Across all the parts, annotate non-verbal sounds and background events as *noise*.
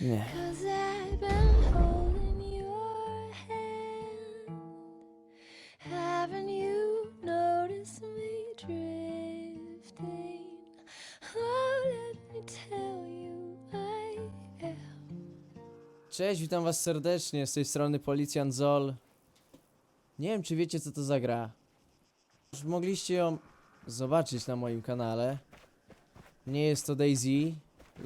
Nie. Oh. Cześć, witam was serdecznie, z tej strony Policjant Zol. Nie wiem, czy wiecie, co to za gra. Już mogliście ją zobaczyć na moim kanale. Nie jest to Daisy,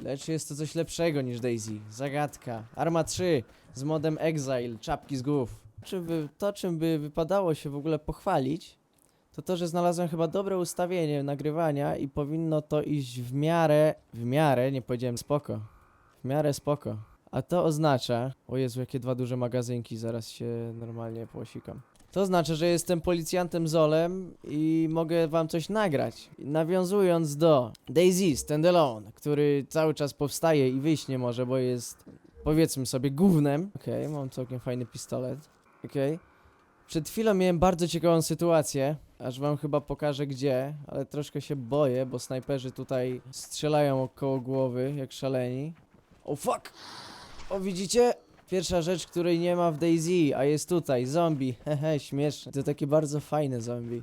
lecz jest to coś lepszego niż Daisy. Zagadka. Arma 3 z modem Exile, czapki z głów. Czym by, to, czym by wypadało się w ogóle pochwalić, to to, że znalazłem chyba dobre ustawienie nagrywania i powinno to iść w miarę, w miarę, nie powiedziałem spoko, w miarę spoko. A to oznacza, o Jezu, jakie dwa duże magazynki, zaraz się normalnie posikam. To oznacza, że jestem policjantem Zolem i mogę wam coś nagrać. Nawiązując do Daisy Standalone, który cały czas powstaje i wyjść nie może, bo jest powiedzmy sobie gównem. Okej, mam całkiem fajny pistolet. Okej. Przed chwilą miałem bardzo ciekawą sytuację, aż wam chyba pokażę gdzie, ale troszkę się boję, bo snajperzy tutaj strzelają około głowy jak szaleni. O fuck! O widzicie? Pierwsza rzecz, której nie ma w Daisy, a jest tutaj, zombie. *laughs* Hehe, śmieszne. To takie bardzo fajne zombie.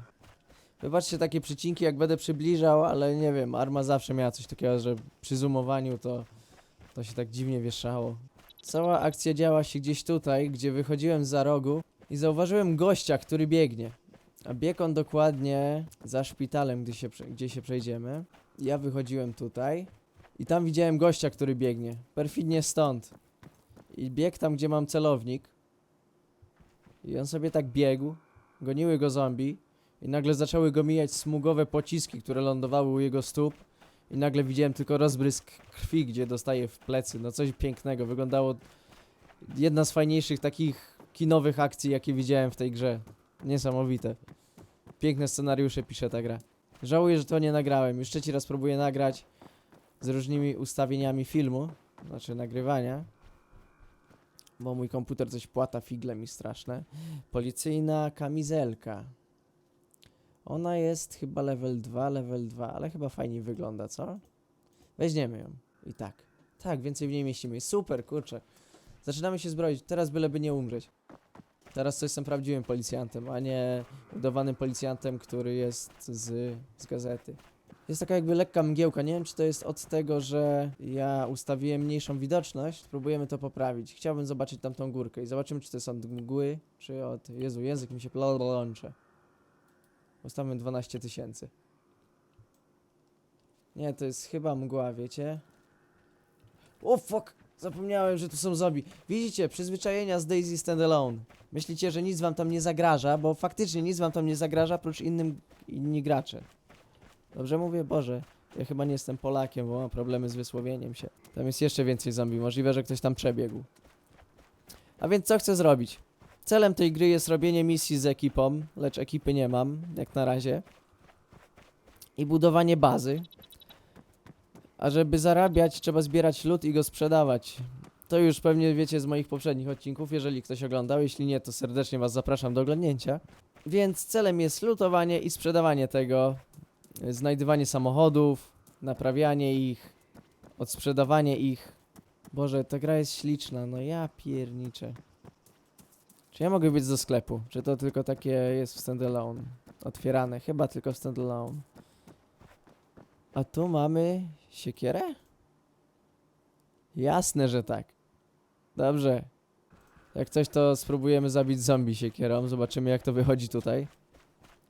Wybaczcie takie przycinki, jak będę przybliżał, ale nie wiem, Arma zawsze miała coś takiego, że przy zoomowaniu to, to się tak dziwnie wieszało. Cała akcja działa się gdzieś tutaj, gdzie wychodziłem za rogu i zauważyłem gościa, który biegnie. A biegł on dokładnie za szpitalem, gdy się, gdzie się przejdziemy. Ja wychodziłem tutaj i tam widziałem gościa, który biegnie. Perfidnie stąd. I biegł tam, gdzie mam celownik. I on sobie tak biegł. Goniły go zombie. I nagle zaczęły go mijać smugowe pociski, które lądowały u jego stóp. I nagle widziałem tylko rozbrysk krwi, gdzie dostaje w plecy. No coś pięknego. Wyglądało jedna z fajniejszych takich kinowych akcji, jakie widziałem w tej grze. Niesamowite. Piękne scenariusze pisze ta gra. Żałuję, że to nie nagrałem. Już trzeci raz próbuję nagrać z różnymi ustawieniami filmu, znaczy nagrywania. Bo mój komputer coś płata figle mi straszne. Policyjna kamizelka. Ona jest chyba level 2, level 2, ale chyba fajniej wygląda, co? Weźmiemy ją. I tak. Tak, więcej w niej mieścimy. Super, kurczę. Zaczynamy się zbroić. Teraz byleby nie umrzeć. Teraz to jestem prawdziwym policjantem, a nie udawanym policjantem, który jest z, z gazety. Jest taka jakby lekka mgiełka. Nie wiem, czy to jest od tego, że ja ustawiłem mniejszą widoczność. Spróbujemy to poprawić. Chciałbym zobaczyć tam tą górkę i zobaczymy, czy to jest od mgły, czy od... Jezu, język mi się plącze. Ustawmy 12 tysięcy. Nie, to jest chyba mgła, wiecie? O fuck! Zapomniałem, że tu są zombie. Widzicie, przyzwyczajenia z Daisy Standalone. Myślicie, że nic wam tam nie zagraża, bo faktycznie nic wam tam nie zagraża, prócz innym, inni gracze. Dobrze mówię? Boże, ja chyba nie jestem Polakiem, bo mam problemy z wysłowieniem się. Tam jest jeszcze więcej zombie, możliwe, że ktoś tam przebiegł. A więc co chcę zrobić? Celem tej gry jest robienie misji z ekipą, lecz ekipy nie mam, jak na razie. I budowanie bazy. A żeby zarabiać, trzeba zbierać lód i go sprzedawać. To już pewnie wiecie z moich poprzednich odcinków, jeżeli ktoś oglądał. Jeśli nie, to serdecznie Was zapraszam do oglądnięcia. Więc celem jest lutowanie i sprzedawanie tego, znajdywanie samochodów, naprawianie ich, odsprzedawanie ich. Boże, ta gra jest śliczna, no ja pierniczę. Czy ja mogę być do sklepu? Czy to tylko takie jest w standalone? Otwierane, chyba tylko w standalone. A tu mamy siekierę? Jasne, że tak. Dobrze. Jak coś, to spróbujemy zabić zombie siekierą. Zobaczymy, jak to wychodzi tutaj.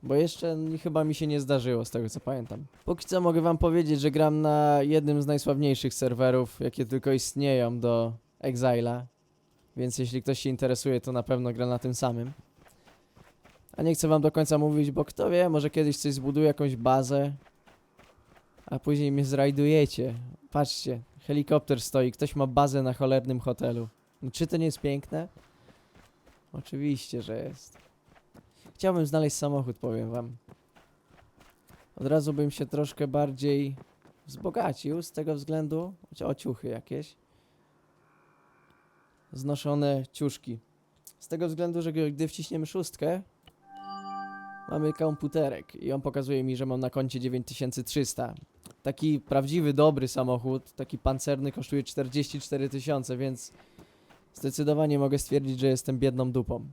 Bo jeszcze chyba mi się nie zdarzyło, z tego co pamiętam. Póki co mogę wam powiedzieć, że gram na jednym z najsławniejszych serwerów, jakie tylko istnieją do Exile'a. Więc jeśli ktoś się interesuje, to na pewno gra na tym samym. A nie chcę wam do końca mówić, bo kto wie, może kiedyś coś zbuduję, jakąś bazę. A później mnie zrajdujecie. Patrzcie, helikopter stoi, ktoś ma bazę na cholernym hotelu. No, czy to nie jest piękne? Oczywiście, że jest. Chciałbym znaleźć samochód, powiem wam. Od razu bym się troszkę bardziej wzbogacił z tego względu. O ciuchy jakieś. Znoszone ciuszki. Z tego względu, że gdy wciśniemy szóstkę, mamy komputerek i on pokazuje mi, że mam na koncie 9300. taki prawdziwy, dobry samochód, taki pancerny kosztuje 44 tysiące, więc zdecydowanie mogę stwierdzić, że jestem biedną dupą.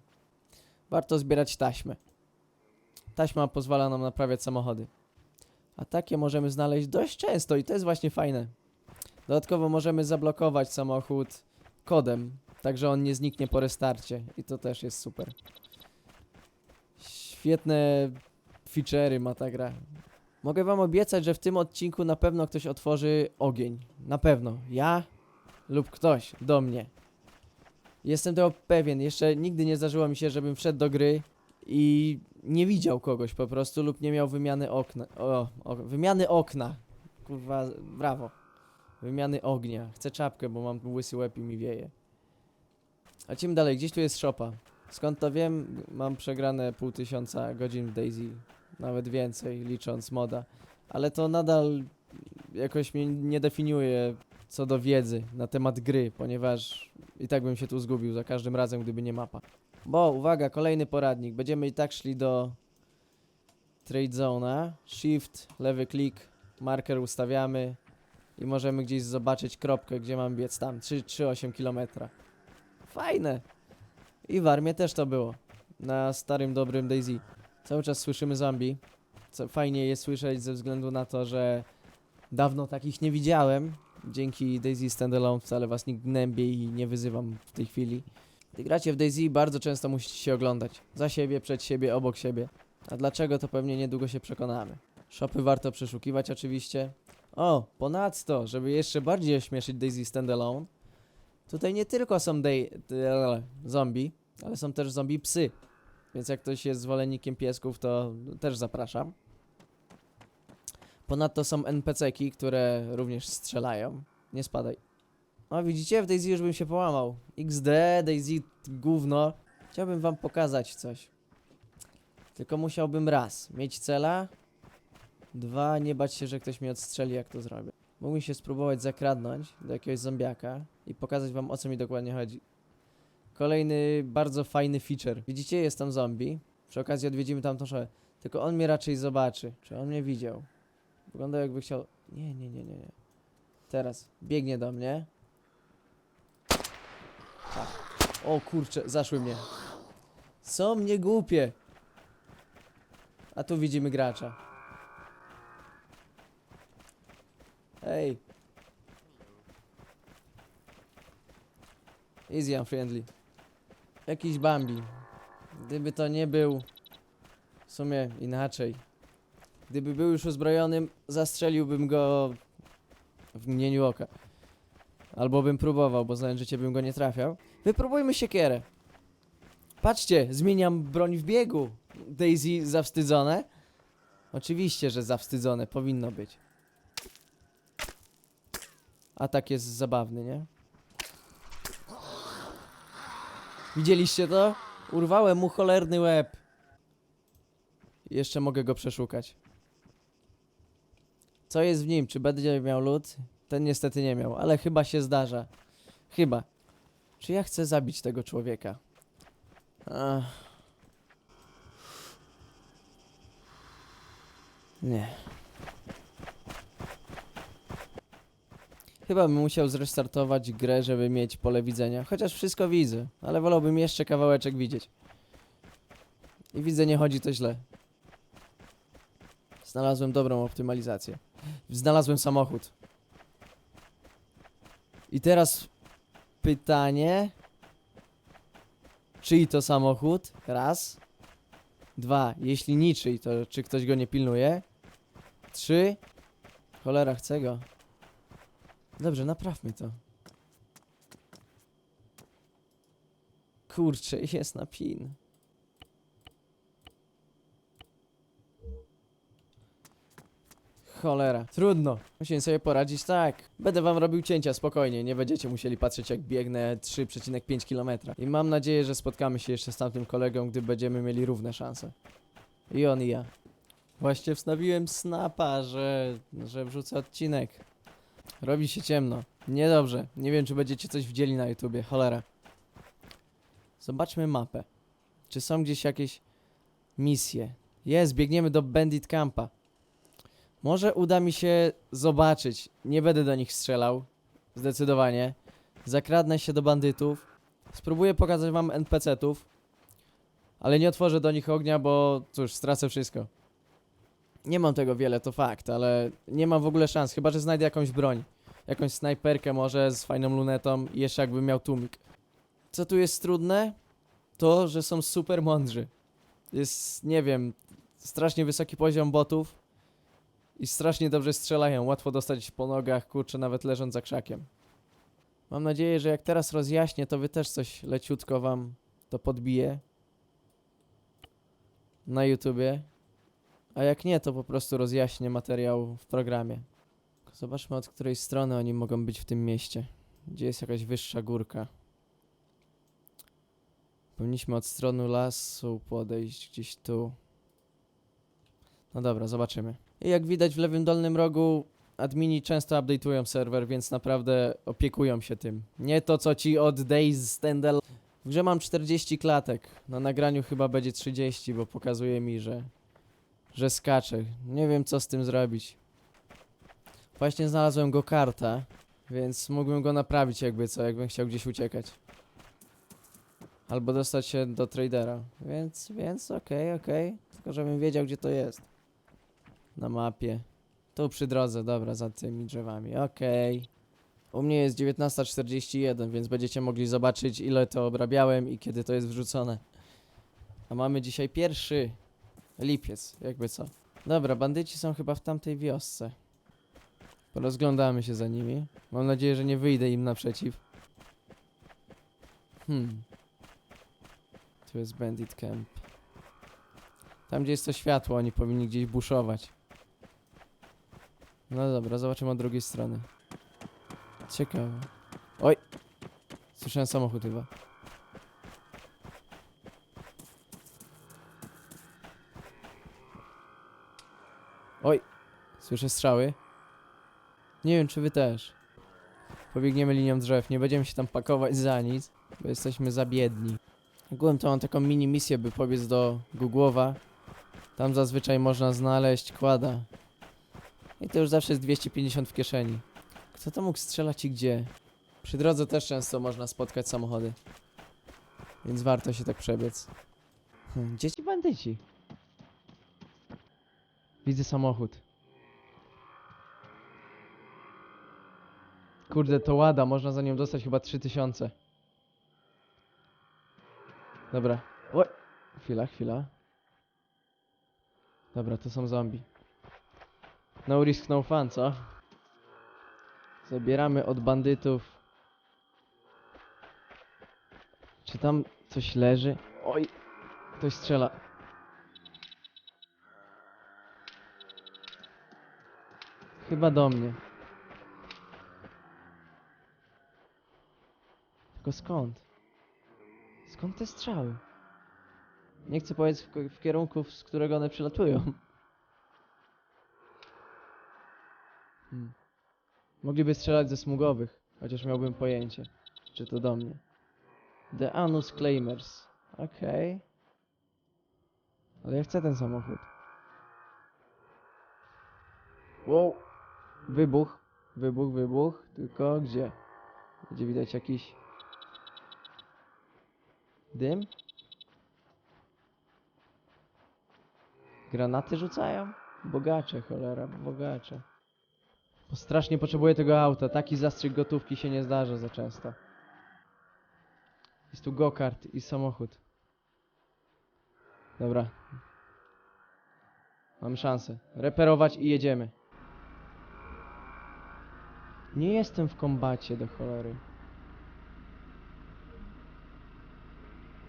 Warto zbierać taśmę. Taśma pozwala nam naprawiać samochody. A takie możemy znaleźć dość często i to jest właśnie fajne. Dodatkowo możemy zablokować samochód kodem, tak że on nie zniknie po restarcie i to też jest super. Świetne feature'y ma ta gra. Mogę wam obiecać, że w tym odcinku na pewno ktoś otworzy ogień. Na pewno. Ja lub ktoś do mnie. Jestem tego pewien. Jeszcze nigdy nie zdarzyło mi się, żebym wszedł do gry i nie widział kogoś po prostu lub nie miał wymiany okna. O, o wymiany okna. Kurwa, brawo. Wymiany ognia. Chcę czapkę, bo mam łysy łeb i mi wieje. Lecimy dalej. Gdzieś tu jest szopa. Skąd to wiem? Mam przegrane pół tysiąca godzin w Daisy. Nawet więcej, licząc moda. Ale to nadal jakoś mnie nie definiuje co do wiedzy na temat gry, ponieważ i tak bym się tu zgubił za każdym razem, gdyby nie mapa. Bo, uwaga, kolejny poradnik. Będziemy i tak szli do Trade Zone'a. Shift, lewy klik, marker ustawiamy i możemy gdzieś zobaczyć kropkę, gdzie mam biec tam. 3-8 km. Fajne! I w armii też to było. Na starym, dobrym Daisy. Cały czas słyszymy zombie. Co fajnie je słyszeć ze względu na to, że dawno takich nie widziałem. Dzięki Daisy Standalone wcale was nie gnębię i nie wyzywam w tej chwili. Gdy gracie w Daisy, bardzo często musicie się oglądać. Za siebie, przed siebie, obok siebie. A dlaczego, to pewnie niedługo się przekonamy. Shopy warto przeszukiwać oczywiście. O, ponadto, żeby jeszcze bardziej ośmieszyć Daisy Standalone, tutaj nie tylko są dej- te- zombie, ale są też zombie psy. Więc jak ktoś jest zwolennikiem piesków, to też zapraszam. Ponadto są NPC-ki, które również strzelają. Nie spadaj. O, widzicie? W Daisy już bym się połamał. XD, Daisy, gówno. Chciałbym wam pokazać coś. Tylko musiałbym raz mieć cela. Dwa, nie bać się, że ktoś mnie odstrzeli, jak to zrobię. Mógłbym się spróbować zakradnąć do jakiegoś zombiaka i pokazać wam, o co mi dokładnie chodzi. Kolejny bardzo fajny feature. Widzicie, jest tam zombie. Przy okazji odwiedzimy tamtą szkołę. Tylko on mnie raczej zobaczy. Czy on mnie widział? Wygląda jakby chciał... Nie, nie, nie, nie, nie. Teraz. Biegnie do mnie. Tak. O kurczę, zaszły mnie. Są mnie głupie. A tu widzimy gracza. Ej. Easy and friendly. Jakiś Bambi. Gdyby to nie był... W sumie inaczej. Gdyby był już uzbrojonym, zastrzeliłbym go w mgnieniu oka. Albo bym próbował, bo znając życie bym go nie trafiał. Wypróbujmy siekierę. Patrzcie, zmieniam broń w biegu. Daisy zawstydzone? Oczywiście, że zawstydzone. Powinno być. Atak jest zabawny, nie? Widzieliście to? Urwałem mu cholerny łeb. Jeszcze mogę go przeszukać. Co jest w nim? Czy będzie miał lód? Ten niestety nie miał, ale chyba się zdarza. Chyba. Czy ja chcę zabić tego człowieka? Ach. Nie. Chyba bym musiał zrestartować grę, żeby mieć pole widzenia. Chociaż wszystko widzę, ale wolałbym jeszcze kawałeczek widzieć. I widzę, nie chodzi to źle. Znalazłem dobrą optymalizację. Znalazłem samochód. I teraz pytanie. Czyj to samochód? Raz. Dwa. Jeśli niczyj, to czy ktoś go nie pilnuje? Trzy. Cholera, chcę go. Dobrze, naprawmy to. Kurczę, jest na pin. Cholera, trudno. Musimy sobie poradzić tak. Będę wam robił cięcia spokojnie, nie będziecie musieli patrzeć jak biegnę 3,5 km. I mam nadzieję, że spotkamy się jeszcze z tamtym kolegą, gdy będziemy mieli równe szanse. I on i ja. Właśnie wstawiłem snapa, że, że wrzucę odcinek. Robi się ciemno. Niedobrze. Nie wiem, czy będziecie coś widzieli na YouTubie. Cholera. Zobaczmy mapę. Czy są gdzieś jakieś misje? Jest, biegniemy do Bandit Campa. Może uda mi się zobaczyć. Nie będę do nich strzelał. Zdecydowanie. Zakradnę się do bandytów. Spróbuję pokazać wam NPC-tów. Ale nie otworzę do nich ognia, bo cóż, stracę wszystko. Nie mam tego wiele, to fakt, ale nie mam w ogóle szans, chyba że znajdę jakąś broń. Jakąś snajperkę może z fajną lunetą i jeszcze jakbym miał tłumik. Co tu jest trudne? To, że są super mądrzy. Jest, nie wiem, strasznie wysoki poziom botów i strasznie dobrze strzelają. Łatwo dostać po nogach, kurczę, nawet leżąc za krzakiem. Mam nadzieję, że jak teraz rozjaśnię, to wy też coś leciutko wam to podbije na YouTubie. A jak nie, to po prostu rozjaśnię materiał w programie. Zobaczmy od której strony oni mogą być w tym mieście. Gdzie jest jakaś wyższa górka. Powinniśmy od strony lasu podejść gdzieś tu. No dobra, zobaczymy. Jak widać w lewym dolnym rogu admini często update'ują serwer, więc naprawdę opiekują się tym. Nie to co ci od Days Standal. W grze mam 40 klatek. Na nagraniu chyba będzie 30, bo pokazuje mi, że że skacze. Nie wiem co z tym zrobić. Właśnie znalazłem go karta, więc mógłbym go naprawić jakby co, jakbym chciał gdzieś uciekać. Albo dostać się do tradera. Więc, więc okej, okej. Tylko żebym wiedział gdzie to jest. Na mapie. Tu przy drodze, dobra, za tymi drzewami. Okej. U mnie jest 19.41, więc będziecie mogli zobaczyć ile to obrabiałem i kiedy to jest wrzucone. A mamy dzisiaj pierwszy lipiec, jakby co. Dobra, bandyci są chyba w tamtej wiosce. Porozglądamy się za nimi. Mam nadzieję, że nie wyjdę im naprzeciw. Hmm. Tu jest bandit camp. Tam gdzie jest to światło, oni powinni gdzieś buszować. No dobra, zobaczymy od drugiej strony. Ciekawe. Oj! Słyszałem samochód chyba. Oj! Słyszę strzały. Nie wiem, czy wy też. Pobiegniemy linią drzew. Nie będziemy się tam pakować za nic, bo jesteśmy za biedni. Ogółem to mam taką mini misję, by pobiec do Gugłowa. Tam zazwyczaj można znaleźć kłada. I to już zawsze jest 250 w kieszeni. Kto to mógł strzelać i gdzie? Przy drodze też często można spotkać samochody. Więc warto się tak przebiec. Hmm, gdzie ci bandyci? Widzę samochód. Kurde, to łada, można za nią dostać chyba 3000. Dobra. Chwila, chwila. Dobra, to są zombie. No risk, no fun, co? Zabieramy od bandytów. Czy tam coś leży? Oj, ktoś strzela. Chyba do mnie. Tylko skąd? Skąd te strzały? Nie chcę powiedzieć w, w kierunku, z którego one przylatują. Hmm. Mogliby strzelać ze smugowych, chociaż miałbym pojęcie, czy to do mnie. The Anus Claimers. Okej. Ale ja chcę ten samochód. Wow. Wybuch. Wybuch, wybuch. Tylko gdzie? Będzie widać jakiś... Dym? Granaty rzucają? Bogacze, cholera, bogacze. Bo strasznie potrzebuję tego auta. Taki zastrzyk gotówki się nie zdarza za często. Jest tu go-kart i samochód. Dobra. Mam szansę. Reperować i jedziemy. Nie jestem w kombacie do cholery.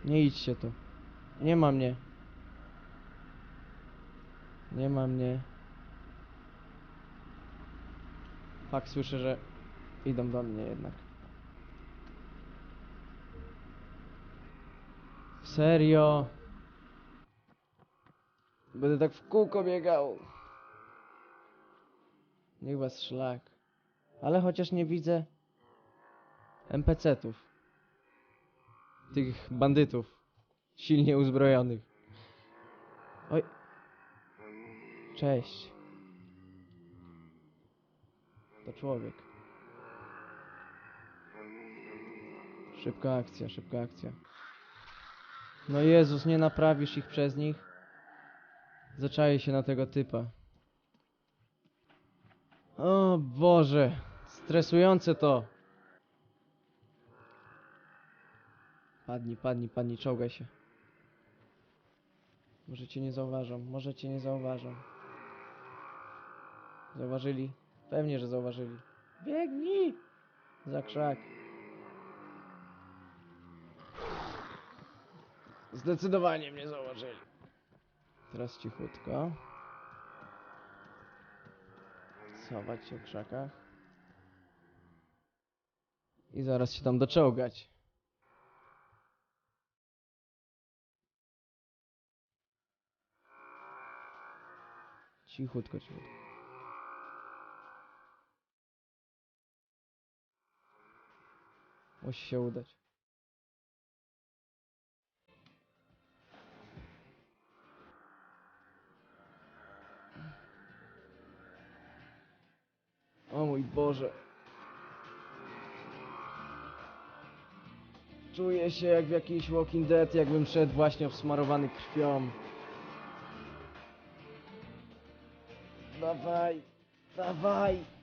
Nie idźcie tu. Nie ma mnie. Nie ma mnie. Fakt, słyszę, że idą do mnie jednak. Serio? Będę tak w kółko biegał. Niech was szlak. Ale chociaż nie widzę NPC-tów. Tych bandytów. Silnie uzbrojonych. Oj. Cześć. To człowiek. Szybka akcja, szybka akcja. No Jezus, nie naprawisz ich przez nich. Zaczaję się na tego typa. O Boże, stresujące to. Padnij, padnij, padnij, czołgaj się. Może cię nie zauważą, może cię nie zauważą. Zauważyli? Pewnie, że zauważyli. Biegnij! Za krzak. Zdecydowanie mnie zauważyli. Teraz cichutko. Schować się w krzakach. I zaraz się tam doczołgać. Cichutko, cichutko. Musi się udać. O mój Boże. Czuję się jak w jakiejś Walking Dead, jakbym szedł właśnie obsmarowany krwią. Dawaj, dawaj.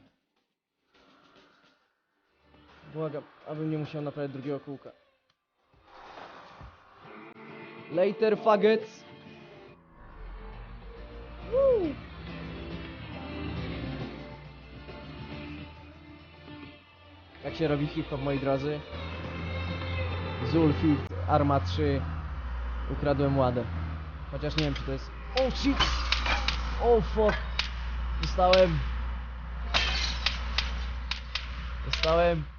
Błagam, abym nie musiał naprawiać drugiego kółka. Later, faggots. Woo! Jak się robi hip-hop, moi drodzy? Zulfit, Arma 3. Ukradłem ładę. Chociaż nie wiem, czy to jest... Oh shit! Oh fuck! Dostałem. Dostałem.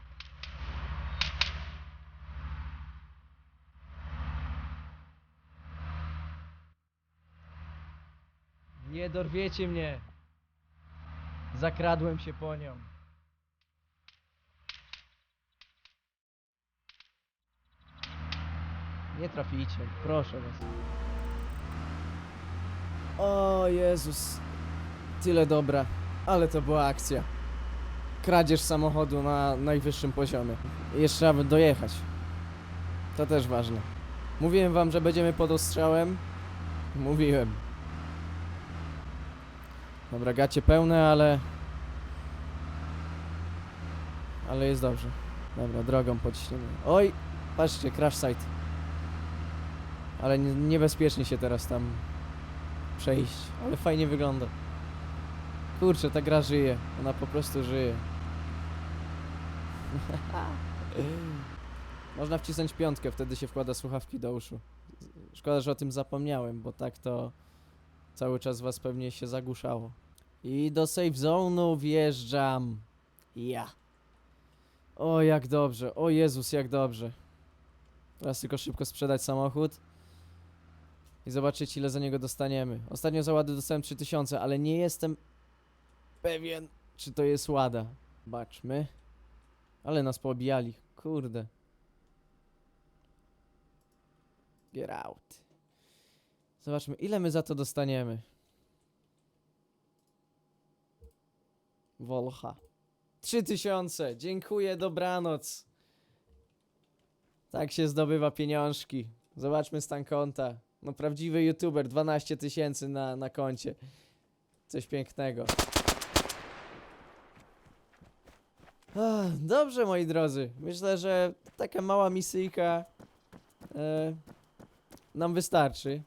Dorwiecie mnie. Zakradłem się po nią. Nie traficie, proszę was. O Jezus. Tyle dobra, ale to była akcja. Kradzież samochodu na najwyższym poziomie. Jeszcze trzeba by dojechać. To też ważne. Mówiłem wam, że będziemy pod ostrzałem. Mówiłem. Dobra, gacie pełne, ale... Ale jest dobrze. Dobra, drogą podciśniemy. Oj! Patrzcie, crash site. Ale nie, niebezpiecznie się teraz tam przejść. Ale fajnie wygląda. Kurczę, ta gra żyje. Ona po prostu żyje. *laughs* Można wcisnąć piątkę, wtedy się wkłada słuchawki do uszu. Szkoda, że o tym zapomniałem, bo tak to cały czas was pewnie się zagłuszało. I do safe zone'u wjeżdżam. Ja. O, jak dobrze. O Jezus, jak dobrze. Teraz tylko szybko sprzedać samochód. I zobaczyć, ile za niego dostaniemy. Ostatnio za łady dostałem 3000, ale nie jestem pewien, czy to jest łada. Zobaczmy. Ale nas poobijali. Kurde. Get out. Zobaczmy, ile my za to dostaniemy. Wolcha. 3000. Dziękuję, dobranoc. Tak się zdobywa pieniążki. Zobaczmy stan konta. No prawdziwy youtuber, 12 tysięcy na, na koncie. Coś pięknego. Ach, dobrze, moi drodzy. Myślę, że taka mała misyjka e, nam wystarczy.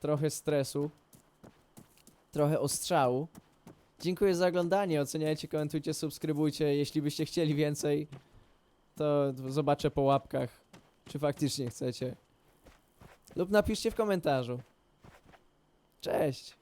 Trochę stresu. Trochę ostrzału. Dziękuję za oglądanie. Oceniajcie, komentujcie, subskrybujcie. Jeśli byście chcieli więcej, to zobaczę po łapkach, czy faktycznie chcecie. Lub napiszcie w komentarzu. Cześć!